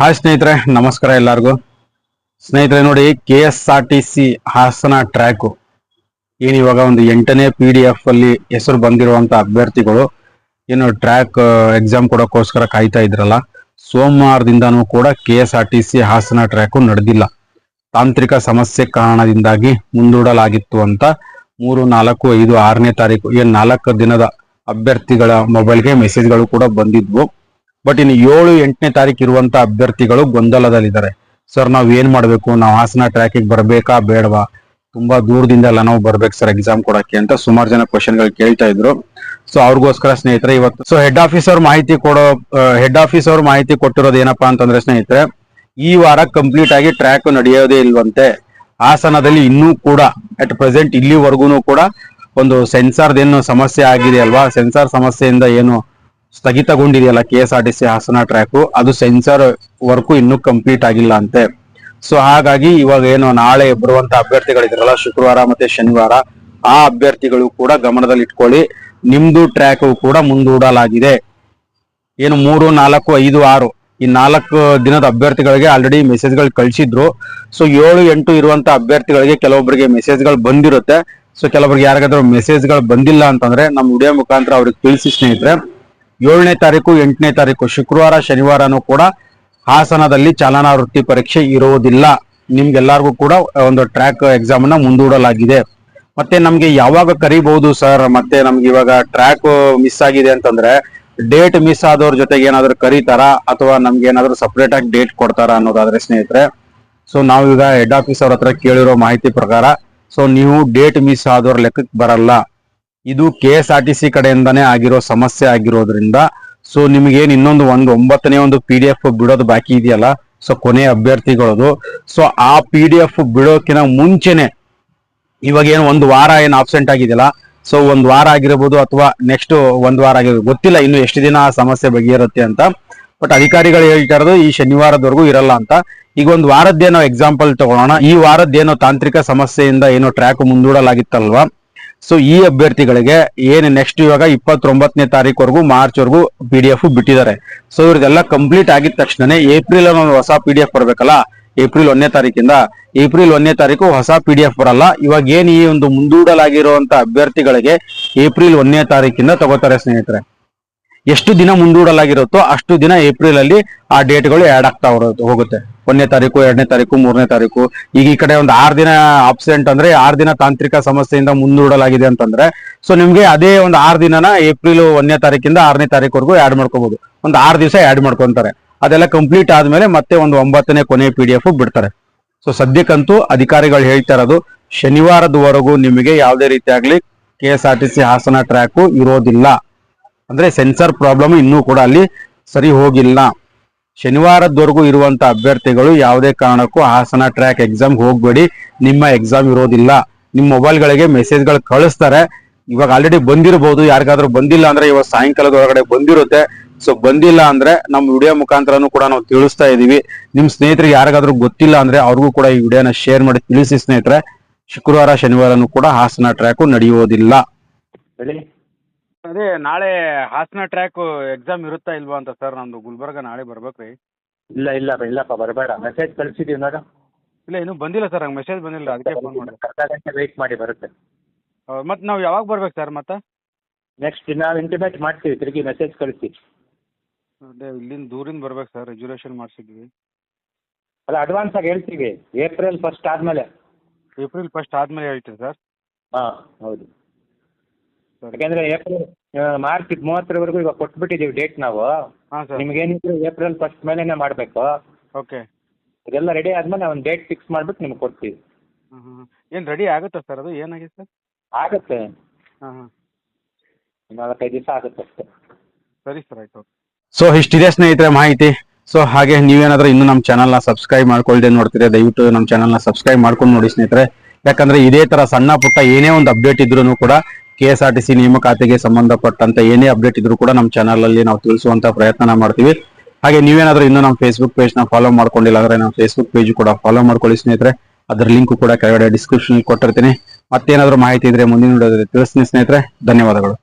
Hi ಸ್ನೇಹಿತರೆ, ನಮಸ್ಕಾರ ಎಲ್ಲರಿಗೂ. ಸ್ನೇಹಿತರೆ ನೋಡಿ K S R T C Hassan track ಏನು ಇವಾಗ ಒಂದು ಎಂಟನೇ ಪಿ ಡಿ ಎಫ್ ಅಲ್ಲಿ ಹೆಸರು ಬಂದಿರುವಂತ ಅಭ್ಯರ್ಥಿಗಳು ಏನು ಟ್ರ್ಯಾಕ್ ಎಕ್ಸಾಮ್ ಕೊಡೋಕ್ಕೋಸ್ಕರ ಕಾಯ್ತಾ ಇದ್ರಲ್ಲ, ಸೋಮವಾರದಿಂದನೂ ಕೂಡ K S R T C Hassan track ನಡೆದಿಲ್ಲ. ತಾಂತ್ರಿಕ ಸಮಸ್ಯೆ ಕಾರಣದಿಂದಾಗಿ ಮುಂದೂಡಲಾಗಿತ್ತು ಅಂತ ಮೂರು, ನಾಲ್ಕು, ಐದು, ಆರನೇ ತಾರೀಕು, ಏನು ನಾಲ್ಕು ದಿನದ ಅಭ್ಯರ್ಥಿಗಳ ಮೊಬೈಲ್ಗೆ ಮೆಸೇಜ್ಗಳು ಕೂಡ ಬಂದಿದ್ವು. ಬಟ್ ಇನ್ನು ಏಳು, ಎಂಟನೇ ತಾರೀಕು ಇರುವಂತ ಅಭ್ಯರ್ಥಿಗಳು ಗೊಂದಲದಲ್ಲಿದ್ದಾರೆ. ಸರ್, ನಾವ್ ಏನ್ ಮಾಡ್ಬೇಕು? ನಾವು ಹಾಸನ ಟ್ರ್ಯಾಕಿಗೆ ಬರ್ಬೇಕಾ ಬೇಡವಾ? ತುಂಬಾ ದೂರದಿಂದ ಎಲ್ಲ ನಾವು ಬರ್ಬೇಕು ಸರ್ ಎಕ್ಸಾಮ್ ಕೊಡಕ್ಕೆ ಅಂತ ಸುಮಾರು ಜನ ಕ್ವಶನ್ಗಳು ಕೇಳ್ತಾ ಇದ್ರು. ಸೊ ಅವ್ರಿಗೋಸ್ಕರ ಸ್ನೇಹಿತರೆ, ಇವತ್ತು ಸೊ ಹೆಡ್ ಆಫೀಸ್ ಅವ್ರ ಮಾಹಿತಿ ಕೊಡೋ ಹೆಡ್ ಆಫೀಸ್ ಅವ್ರ ಮಾಹಿತಿ ಕೊಟ್ಟಿರೋದು ಏನಪ್ಪಾ ಅಂತಂದ್ರೆ ಸ್ನೇಹಿತರೆ, ಈ ವಾರ ಕಂಪ್ಲೀಟ್ ಆಗಿ ಟ್ರ್ಯಾಕ್ ನಡೆಯೋದೇ ಇಲ್ವಂತೆ. ಹಾಸನದಲ್ಲಿ ಇನ್ನೂ ಕೂಡ ಅಟ್ ಪ್ರೆಸೆಂಟ್ ಇಲ್ಲಿವರೆಗೂ ಕೂಡ ಒಂದು ಸೆನ್ಸಾರ್ ಏನು ಸಮಸ್ಯೆ ಆಗಿದೆ ಅಲ್ವಾ? ಸೆನ್ಸಾರ್ ಸಮಸ್ಯೆಯಿಂದ ಏನು ಸ್ಥಗಿತಗೊಂಡಿದೆಯಲ್ಲ K S R T C Hassan track ಅದು ಸೆನ್ಸರ್ ವರ್ಕು ಇನ್ನೂ ಕಂಪ್ಲೀಟ್ ಆಗಿಲ್ಲ ಅಂತೆ. ಸೊ ಹಾಗಾಗಿ ಇವಾಗ ಏನು, ನಾಳೆ ಬರುವಂತ ಅಭ್ಯರ್ಥಿಗಳಿದ್ರಲ್ಲ, ಶುಕ್ರವಾರ ಮತ್ತೆ ಶನಿವಾರ, ಆ ಅಭ್ಯರ್ಥಿಗಳು ಕೂಡ ಗಮನದಲ್ಲಿ ಇಟ್ಕೊಳ್ಳಿ ನಿಮ್ದು ಟ್ರ್ಯಾಕ್ ಕೂಡ ಮುಂದೂಡಲಾಗಿದೆ. ಏನು, ಮೂರು, ನಾಲ್ಕು, ಐದು, ಆರು, ಈ ನಾಲ್ಕು ದಿನದ ಅಭ್ಯರ್ಥಿಗಳಿಗೆ ಆಲ್ರೆಡಿ ಮೆಸೇಜ್ಗಳು ಕಳಿಸಿದ್ರು. ಸೊ ಏಳು, ಎಂಟು ಇರುವಂತ ಅಭ್ಯರ್ಥಿಗಳಿಗೆ ಕೆಲವೊಬ್ಬರಿಗೆ ಮೆಸೇಜ್ಗಳು ಬಂದಿರುತ್ತೆ. ಸೊ ಕೆಲವೊಬ್ರಿಗೆ ಯಾರಿಗಾದ್ರೂ ಮೆಸೇಜ್ಗಳು ಬಂದಿಲ್ಲ ಅಂತಂದ್ರೆ ನಮ್ಮ ವಿಡಿಯೋ ಮುಖಾಂತರ ಅವ್ರಿಗೆ ತಿಳಿಸಿ ಸ್ನೇಹಿತರೆ. ಏಳನೇ ತಾರೀಕು, ಎಂಟನೇ ತಾರೀಕು, ಶುಕ್ರವಾರ, ಶನಿವಾರನೂ ಕೂಡ ಹಾಸನದಲ್ಲಿ ಚಾಲನಾ ವೃತ್ತಿ ಪರೀಕ್ಷೆ ಇರುವುದಿಲ್ಲ. ನಿಮ್ಗೆಲ್ಲರಿಗೂ ಕೂಡ ಒಂದು ಟ್ರ್ಯಾಕ್ ಎಕ್ಸಾಮ್ ಮುಂದೂಡಲಾಗಿದೆ. ಮತ್ತೆ ನಮ್ಗೆ ಯಾವಾಗ ಕರಿಬಹುದು ಸರ್? ಮತ್ತೆ ನಮ್ಗೆ ಇವಾಗ ಟ್ರ್ಯಾಕ್ ಮಿಸ್ ಆಗಿದೆ ಅಂತಂದ್ರೆ, ಡೇಟ್ ಮಿಸ್ ಆದವ್ರ ಜೊತೆಗೆ ಏನಾದ್ರು ಕರೀತಾರ? ಅಥವಾ ನಮ್ಗೆ ಏನಾದ್ರು ಸಪ್ರೇಟ್ ಆಗಿ ಡೇಟ್ ಕೊಡ್ತಾರ ಅನ್ನೋದಾದ್ರೆ ಸ್ನೇಹಿತರೆ? ಸೊ ನಾವೀಗ ಹೆಡ್ ಆಫೀಸ್ ಅವ್ರ ಹತ್ರ ಕೇಳಿರೋ ಮಾಹಿತಿ ಪ್ರಕಾರ ಸೊ ನೀವು ಡೇಟ್ ಮಿಸ್ ಆದವ್ರ ಲೆಕ್ಕಕ್ಕೆ ಬರಲ್ಲ. ಇದು K S R T C ಕಡೆಯಿಂದಾನೇ ಆಗಿರೋ ಸಮಸ್ಯೆ ಆಗಿರೋದ್ರಿಂದ ಸೊ ನಿಮಗೇನು ಇನ್ನೊಂದು ಒಂದು ಒಂಬತ್ತನೇ ಒಂದು ಪಿ ಡಿ ಎಫ್ ಬಿಡೋದು ಬಾಕಿ ಇದೆಯಲ್ಲ ಸೊ ಕೊನೆ ಅಭ್ಯರ್ಥಿಗಳದು. ಸೊ ಆ ಪಿ ಡಿ ಎಫ್ ಬಿಡೋಕಿನ ಮುಂಚೆನೆ ಇವಾಗ ಏನು ಒಂದು ವಾರ ಏನು ಆಬ್ಸೆಂಟ್ ಆಗಿದೆಯಲ್ಲ ಸೊ ಒಂದು ವಾರ ಆಗಿರ್ಬೋದು ಅಥವಾ ನೆಕ್ಸ್ಟ್ ಒಂದು ವಾರ ಆಗಿರ್ಬೋದು, ಗೊತ್ತಿಲ್ಲ ಇನ್ನು ಎಷ್ಟು ದಿನ ಆ ಸಮಸ್ಯೆ ಬಗೆಯಿರುತ್ತೆ ಅಂತ. ಬಟ್ ಅಧಿಕಾರಿಗಳು ಹೇಳ್ತಾ ಇರೋದು ಈ ಶನಿವಾರದವರೆಗೂ ಇರಲ್ಲ ಅಂತ. ಈಗ ಒಂದು ವಾರದ್ದೇನೋ ಎಕ್ಸಾಂಪಲ್ ತಗೊಳ್ಳೋಣ ಈ ವಾರದ್ದೇನೋ ತಾಂತ್ರಿಕ ಸಮಸ್ಯೆಯಿಂದ ಏನೋ ಟ್ರ್ಯಾಕ್ ಮುಂದೂಡಲಾಗಿತ್ತಲ್ವಾ? ಸೊ ಈ ಅಭ್ಯರ್ಥಿಗಳಿಗೆ ಏನು ನೆಕ್ಸ್ಟ್ ಇವಾಗ ಇಪ್ಪತ್ತೊಂಬತ್ತನೇ ತಾರೀಕುವರೆಗೂ ಮಾರ್ಚ್ ವರೆಗೂ ಪಿ ಡಿ ಎಫ್ ಬಿಟ್ಟಿದ್ದಾರೆ. ಸೊ ಇವ್ರಿಗೆಲ್ಲ ಕಂಪ್ಲೀಟ್ ಆಗಿದ ತಕ್ಷಣ ಏಪ್ರಿಲ್ ಒಂದು ಹೊಸ ಪಿ ಡಿ ಎಫ್ ಬರ್ಬೇಕಲ್ಲ? ಏಪ್ರಿಲ್ ಒಂದನೇ ತಾರೀಕಿಂದ. ಏಪ್ರಿಲ್ ಒಂದನೇ ತಾರೀಕು ಹೊಸ ಪಿ ಡಿ ಎಫ್ ಬರಲ್ಲ. ಇವಾಗ ಏನು ಈ ಒಂದು ಮುಂದೂಡಲಾಗಿರುವಂತ ಅಭ್ಯರ್ಥಿಗಳಿಗೆ ಏಪ್ರಿಲ್ ಒಂದನೇ ತಾರೀಕಿಂದ ತಗೋತಾರೆ ಸ್ನೇಹಿತರೆ. ಎಷ್ಟು ದಿನ ಮುಂದೂಡಲಾಗಿರುತ್ತೋ ಅಷ್ಟು ದಿನ ಏಪ್ರಿಲ್ ಅಲ್ಲಿ ಆ ಡೇಟ್ಗಳು ಆಡ್ ಆಗ್ತಾ ಹೋಗುತ್ತೆ. ಒಂದನೇ ತಾರೀಕು, ಎರಡನೇ ತಾರೀಕು, ಮೂರನೇ ತಾರೀಕು. ಈಗ ಈ ಕಡೆ ಒಂದು ಆರು ದಿನ ಆಬ್ಸೆಂಟ್ ಅಂದ್ರೆ ಆರು ದಿನ ತಾಂತ್ರಿಕ ಸಮಸ್ಯೆಯಿಂದ ಮುಂದೂಡಲಾಗಿದೆ ಅಂತಂದ್ರೆ ಸೊ ನಿಮ್ಗೆ ಅದೇ ಒಂದು ಆರು ದಿನನ ಏಪ್ರಿಲ್ ಒಂದನೇ ತಾರೀಕಿಂದ ಆರನೇ ತಾರೀಕುವರೆಗೂ ಆಡ್ ಮಾಡ್ಕೋಬಹುದು ಒಂದು ಆರು ದಿವಸ ಆಡ್ ಮಾಡ್ಕೊಂತಾರೆ. ಅದೆಲ್ಲ ಕಂಪ್ಲೀಟ್ ಆದ್ಮೇಲೆ ಮತ್ತೆ ಒಂದು ಒಂಬತ್ತನೇ ಕೊನೆ ಪಿ ಡಿ ಎಫ್ ಬಿಡ್ತಾರೆ. ಸೊ ಸದ್ಯಕ್ಕಂತೂ ಅಧಿಕಾರಿಗಳು ಹೇಳ್ತಾ ಇರೋದು, ಶನಿವಾರದವರೆಗೂ ನಿಮಗೆ ಯಾವುದೇ ರೀತಿಯಾಗಲಿ K S R T C Hassan track ಇರೋದಿಲ್ಲ. ಅಂದ್ರೆ ಸೆನ್ಸರ್ ಪ್ರಾಬ್ಲಮ್ ಇನ್ನೂ ಕೂಡ ಅಲ್ಲಿ ಸರಿ ಹೋಗಿಲ್ಲ. ಶನಿವಾರದವರೆಗೂ ಇರುವಂತ ಅಭ್ಯರ್ಥಿಗಳು ಯಾವುದೇ ಕಾರಣಕ್ಕೂ ಹಾಸನ ಟ್ರ್ಯಾಕ್ ಎಕ್ಸಾಮ್ ಹೋಗ್ಬೇಡಿ. ನಿಮ್ಮ ಎಕ್ಸಾಮ್ ಇರೋದಿಲ್ಲ. ನಿಮ್ಮ ಮೊಬೈಲ್ಗಳಿಗೆ ಮೆಸೇಜ್ಗಳು ಕಳಿಸ್ತಾರೆ. ಇವಾಗ ಆಲ್ರೆಡಿ ಬಂದಿರಬಹುದು ಯಾರಿಗಾದ್ರೂ ಬಂದಿಲ್ಲ ಅಂದ್ರೆ ಇವಾಗ ಸಾಯಂಕಾಲದ ಒಳಗಡೆ ಬಂದಿರುತ್ತೆ. ಸೊ ಬಂದಿಲ್ಲ ಅಂದ್ರೆ ನಮ್ಮ ವಿಡಿಯೋ ಮುಖಾಂತರನು ಕೂಡ ನಾವು ತಿಳಿಸ್ತಾ ಇದೀವಿ. ನಿಮ್ ಸ್ನೇಹಿತರಿಗೆ ಯಾರಿಗಾದ್ರೂ ಗೊತ್ತಿಲ್ಲ ಅಂದ್ರೆ ಅವ್ರಿಗೂ ಕೂಡ ಈ ವಿಡಿಯೋನ ಶೇರ್ ಮಾಡಿ ತಿಳಿಸಿ ಸ್ನೇಹಿತರೆ. ಶುಕ್ರವಾರ, ಶನಿವಾರನೂ ಕೂಡ ಹಾಸನ ಟ್ರ್ಯಾಕು ನಡೆಯುವುದಿಲ್ಲ ಹೇಳಿ ಅದೇ ನಾಳೆ ಹಾಸನ ಟ್ರ್ಯಾಕ್ ಎಕ್ಸಾಮ್ ಇರುತ್ತಾ ಇಲ್ವಾ ಅಂತ ಸರ್ ನಮ್ದು ಗುಲ್ಬರ್ಗ ನಾಳೆ ಬರ್ಬೇಕ್ರಿ. ಇಲ್ಲ ಇಲ್ಲ ಇಲ್ಲಪ್ಪ ಬರಬೇಡ. ಮೆಸೇಜ್ ಕಳಿಸಿದ್ದೀವಿ ನೋಡು ಇಲ್ಲ ಇನ್ನೂ ಬಂದಿಲ್ಲ ಸರ್ ಹಂಗೆ ಮೆಸೇಜ್ ಬಂದಿಲ್ಲ ಅದಕ್ಕೆ ಫೋನ್ ಮಾಡಿ ಅರ್ಧ ಗಂಟೆ ವೆಯ್ಟ್ ಮಾಡಿ ಬರುತ್ತೆ. ಮತ್ತೆ ನಾವು ಯಾವಾಗ ಬರ್ಬೇಕು ಸರ್ ಮತ್ತೆ? ನೆಕ್ಸ್ಟ್ ನಾವು ಇಂಟಿಮೇಟ್ ಮಾಡ್ತೀವಿ ತಿರುಗಿ ಮೆಸೇಜ್ ಕಳಿಸಿ. ಅದೇ ಇಲ್ಲಿಂದ ದೂರಿಂದ ಬರ್ಬೇಕು ಸರ್ ರಿಸರ್ವೇಷನ್ ಮಾಡಿಸಿದ್ವಿ. ಅಲ್ಲ ಅಡ್ವಾನ್ಸ್ ಆಗಿ ಹೇಳ್ತೀವಿ. ಏಪ್ರಿಲ್ ಫಸ್ಟ್ ಆದಮೇಲೆ. ಏಪ್ರಿಲ್ ಫಸ್ಟ್ ಆದ್ಮೇಲೆ ಹೇಳ್ತೀವಿ ಸರ್ ಹಾಂ ಹೌದು. ಯಾಕೆಂದರೆ ಏಪ್ರಿಲ್ ಮಾರ್ಚ್ ಮೂವತ್ತರವರೆಗೂ ಇವಾಗ ಕೊಟ್ಬಿಟ್ಟಿದ್ದೀವಿ ಡೇಟ್ ನಾವು. ಹಾಂ ಸರ್ ನಿಮಗೇನಿದ್ರು ಏಪ್ರಿಲ್ ಫಸ್ಟ್ ಮೇಲೆನೆ ಮಾಡಬೇಕು. ಓಕೆ ಇದೆಲ್ಲ ರೆಡಿ ಆದಮೇಲೆ ಒಂದು ಡೇಟ್ ಫಿಕ್ಸ್ ಮಾಡ್ಬಿಟ್ಟು ನಿಮ್ಗೆ ಕೊಡ್ತೀವಿ. ಏನ್ ರೆಡಿ ಆಗುತ್ತಾ ಸರ್ ಅದು? ಏನಾಗಿದೆ ಸರ್ ಆಗುತ್ತೆ. ಹಾಂ ಹಾಂ. ನಾಲ್ಕೈದು ದಿವಸ ಆಗುತ್ತೆ ಅಷ್ಟೇ. ಸರಿ ಸರ್ ಆಯ್ತು. ಸೊ ಇಷ್ಟಿದೆ ಸ್ನೇಹಿತರೆ ಮಾಹಿತಿ. ಸೊ ಹಾಗೆ ನೀವೇನಾದ್ರೂ ಇನ್ನು ನಮ್ಮ ಚಾನಲ್ನ ಸಬ್ಸ್ಕ್ರೈಬ್ ಮಾಡ್ಕೊಳ್ದೆ ನೋಡ್ತೀರಾ ದಯವಿಟ್ಟು ನಮ್ಮ ಚಾನಲ್ನ ಸಬ್ಸ್ಕ್ರೈಬ್ ಮಾಡ್ಕೊಂಡು ನೋಡಿ ಸ್ನೇಹಿತರೆ. ಯಾಕಂದ್ರೆ ಇದೇ ತರ ಸಣ್ಣ ಪುಟ್ಟ ಏನೇ ಒಂದು ಅಪ್ಡೇಟ್ ಇದ್ರೂ ಕೂಡ K S R T C ನೇಮಕಾತಿಗೆ ಸಂಬಂಧಪಟ್ಟಂತ ಏನೇ ಅಪ್ಡೇಟ್ ಇದ್ರೂ ಕೂಡ ನಮ್ಮ ಚಾನಲ್ ಅಲ್ಲಿ ನಾವು ತಿಳಿಸುವಂತ ಪ್ರಯತ್ನ ಮಾಡ್ತೀವಿ. ಹಾಗೆ ನೀವೇನಾದ್ರೂ ಇನ್ನೂ ನಮ್ಮ ಫೇಸ್ಬುಕ್ ಪೇಜ್ನ ಫಾಲೋ ಮಾಡ್ಕೊಂಡಿಲ್ಲ ಅಂದ್ರೆ ನಮ್ಮ ಫೇಸ್ಬುಕ್ ಪೇಜ್ ಕೂಡ ಫಾಲೋ ಮಾಡ್ಕೊಳ್ಳಿ ಸ್ನೇಹಿತರೆ. ಅದ್ರ ಲಿಂಕ್ ಕೂಡ ಕೆಳಗಡೆ ಡಿಸ್ಕ್ರಿಪ್ಷನ್ ಕೊಟ್ಟಿರ್ತೀನಿ. ಮತ್ತೇನಾದ್ರೂ ಮಾಹಿತಿ ಇದ್ರೆ ಮುಂದಿನ ವಿಡಿಯೋದಲ್ಲಿ ತಿಳಿಸ್ತೀನಿ ಸ್ನೇಹಿತರೆ. ಧನ್ಯವಾದಗಳು.